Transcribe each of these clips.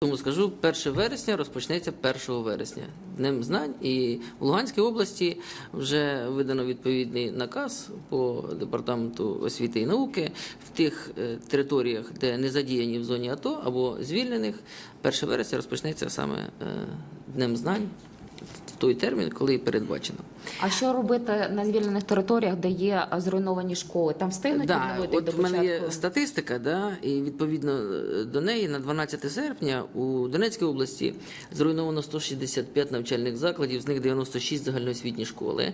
Тому скажу, 1 вересня розпочнеться 1 вересня. Днем знань, і в Луганській області вже видано відповідний наказ по департаменту освіти і науки. В тих е, територіях, де не задіяні в зоні АТО або звільнених. 1 вересня розпочнеться саме е, Днем знань в той термін, коли передбачено. А що робити на звільнених територіях, де є зруйновані школи? Там встигнуть Да, відновити от до в мене є початку? статистика, да, і відповідно е, до неї на 12 серпня у Донецькій області зруйновано 165 навчальних закладів, з них 96 загальноосвітні школи. Е,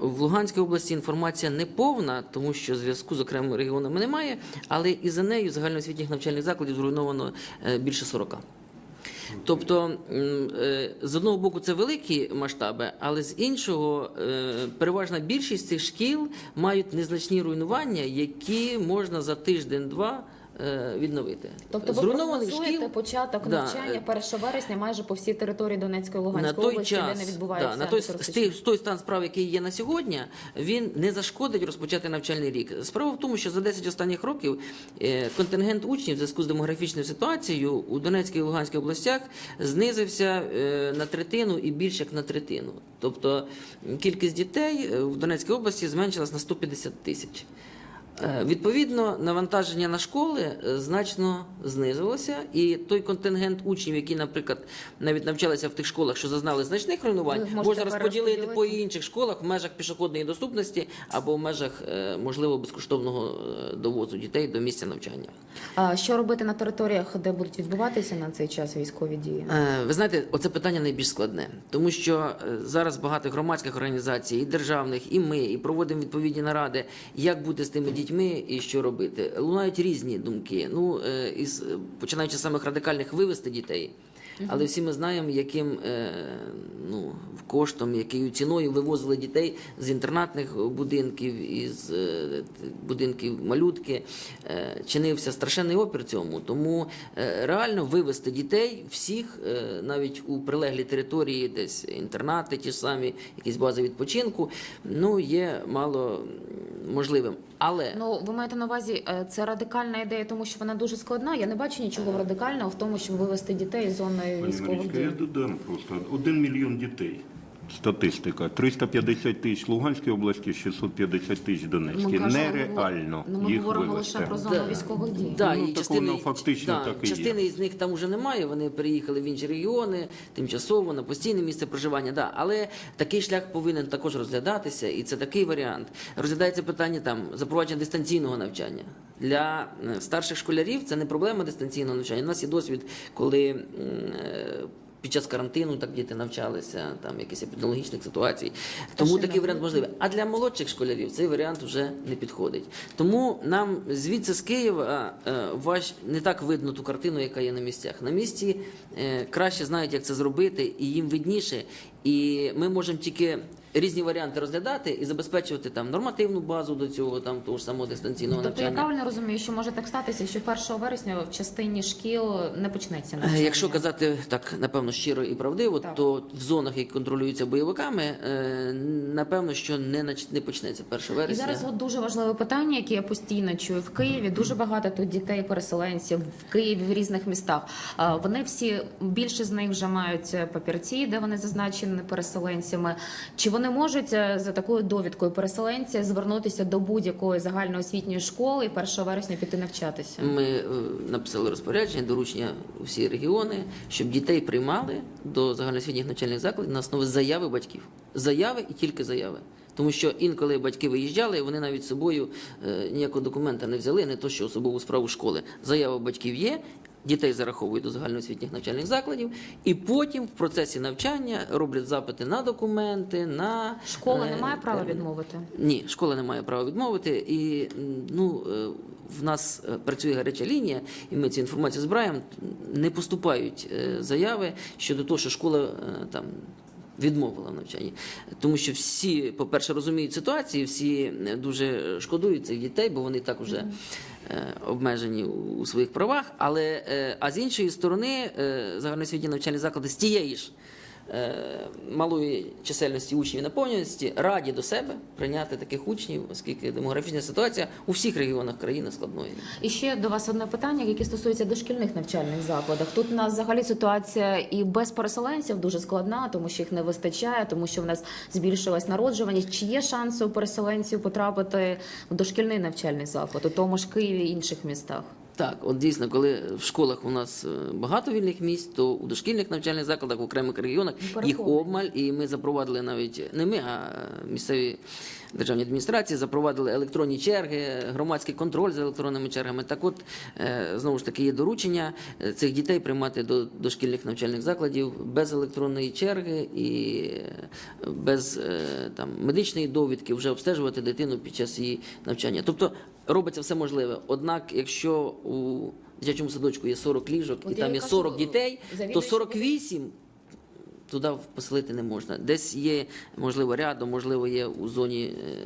В Луганській області інформація не повна, тому що зв'язку з окремими регіонами немає, але і за нею загальноосвітніх навчальних закладів зруйновано е, більше 40. Тобто, е, з одного боку, це великі масштаби, але з іншого, е, переважна більшість цих шкіл мають незначні руйнування, які можна за тиждень-два відновити. Тобто ви Зруйнованих прогнозуєте початок Да, навчання е, 1 вересня майже по всій території Донецької на Луганської той області, час, де не відбувається да, на той, той, той стан справ, який є на сьогодні, він не зашкодить розпочати навчальний рік. Справа в тому, що за 10 останніх років е, контингент учнів в зв'язку з демографічною ситуацією у Донецькій і Луганській областях знизився е, на третину і більше як на третину. Тобто кількість дітей е, в Донецькій області зменшилась на 150 тисяч. Е, Відповідно, навантаження на школи е, значно знизилося, і той контингент учнів, які, наприклад, навіть навчалися в тих школах, що зазнали значних руйнувань, можна розподілити по інших школах в межах пішохідної доступності або в межах е, можливо безкоштовного довозу дітей до місця навчання. А що робити на територіях, де будуть відбуватися на цей час військові дії? Ви знаєте, оце питання найбільш складне, тому що зараз багато громадських організацій, і державних, і ми, і проводимо відповідні наради, як бути з тими дітьми і що робити. Лунають різні думки. Ну, е, із, починаючи з самих радикальних вивести дітей. Але всі ми знаємо, яким е, ну, коштом, якою ціною вивозили дітей з інтернатних будинків, із е, будинків малютки. Чинився страшенний опір цьому. Тому реально вивезти дітей всіх, навіть у прилеглі території, десь інтернати, ті ж самі, якісь бази відпочинку, ну є мало можливим. Але Ну, ви маєте на увазі, е, це радикальна ідея, тому що вона дуже складна. Я не бачу нічого радикального в тому, щоб вивести дітей з зони військової військових я додам просто. Один мільйон дітей. Статистика. 350 тисяч Луганській області, 650 тисяч Донецькій. Ми кажемо, Нереально ну, ми їх говоримо вивезти. лише про зону військових дій. Да, Ну, і так частини, воно фактично да, так і є. частини із них там уже немає. Вони переїхали в інші регіони, тимчасово на постійне місце проживання. Да. Але такий шлях повинен також розглядатися, і це такий варіант. Розглядається питання там запровадження дистанційного навчання для е, старших школярів. Це не проблема дистанційного навчання. У нас є досвід, коли. м, е, Під час карантину так діти навчалися, там якісь епідеміологічних ситуацій. Тому такий варіант можливий. А для молодших школярів цей варіант вже не підходить. Тому нам звідси з Києва е, важ не так видно ту картину, яка є на місцях. На місці е, краще знають, як це зробити, і їм видніше. І ми можемо тільки різні варіанти розглядати і забезпечувати там нормативну базу до цього, там того ж самого дистанційного Тобто я правильно розумію, що може так статися, що 1 вересня в частині шкіл не почнеться Е, навчання? Якщо казати так, напевно, щиро і правдиво, Так. то в зонах, які контролюються бойовиками, е, напевно, що не не почнеться 1 І вересня. зараз от дуже важливе питання, яке я постійно чую в Києві. Дуже багато тут дітей-переселенців в Києві в різних містах. Вони всі більше з них вже мають е, папірці, де вони зазначені переселенцями. Чи вони можуть е, за такою довідкою переселенця звернутися до будь-якої загальноосвітньої школи і 1 вересня піти навчатися? Ми е, написали розпорядження, доручення у всі регіони, щоб дітей приймали до загальноосвітніх навчальних закладів на основі заяви батьків. Заяви і тільки заяви. Тому що інколи батьки виїжджали, вони навіть з собою е, ніякого документа не взяли, не то що особову справу школи. Заява батьків є. Дітей зараховують до загальноосвітніх навчальних закладів, і потім в процесі навчання роблять запити на документи, на Школа е, не має права відмовити. Ні, школа не має права відмовити. І ну, е, в нас е, працює гаряча лінія, і ми цю інформацію збираємо. Не поступають е, заяви щодо того, що школа е, там. Відмовила в навчанні, тому що всі, по-перше, розуміють ситуацію, всі е, дуже шкодують цих дітей, бо вони так уже е, обмежені у своїх правах. Але е, а з іншої сторони, загальноосвітні навчальні заклади з тієї ж малої чисельності учнів і наповненості раді до себе прийняти таких учнів, оскільки демографічна ситуація у всіх регіонах країни складною. І ще до вас одне питання, яке стосується дошкільних навчальних закладів. Тут у нас взагалі ситуація і без переселенців дуже складна, тому що їх не вистачає, тому що в нас збільшилась народжуваність. Чи є шанси у переселенців потрапити в дошкільний навчальний заклад у тому ж Києві і інших містах? Так, от дійсно, коли в школах у нас е, багато вільних місць, то у дошкільних навчальних закладах в окремих регіонах Ну, їх обмаль, і ми запровадили навіть не ми, а місцеві державні адміністрації запровадили електронні черги, громадський контроль за електронними чергами. Так, от е, знову ж таки є доручення е, цих дітей приймати до дошкільних навчальних закладів без електронної черги і без там медичної довідки вже обстежувати дитину під час її навчання. Тобто робиться все можливе. Однак, якщо у дитячому садочку є 40 ліжок От і я там є кажу, 40 дітей, то завідуючий 48 туди поселити не можна. Десь є, можливо, рядом, можливо, є у зоні е,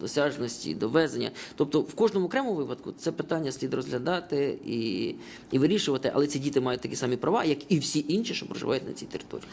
досяжності, довезення. Тобто в кожному окремому випадку це питання слід розглядати і, і вирішувати, але ці діти мають такі самі права, як і всі інші, що проживають на цій території.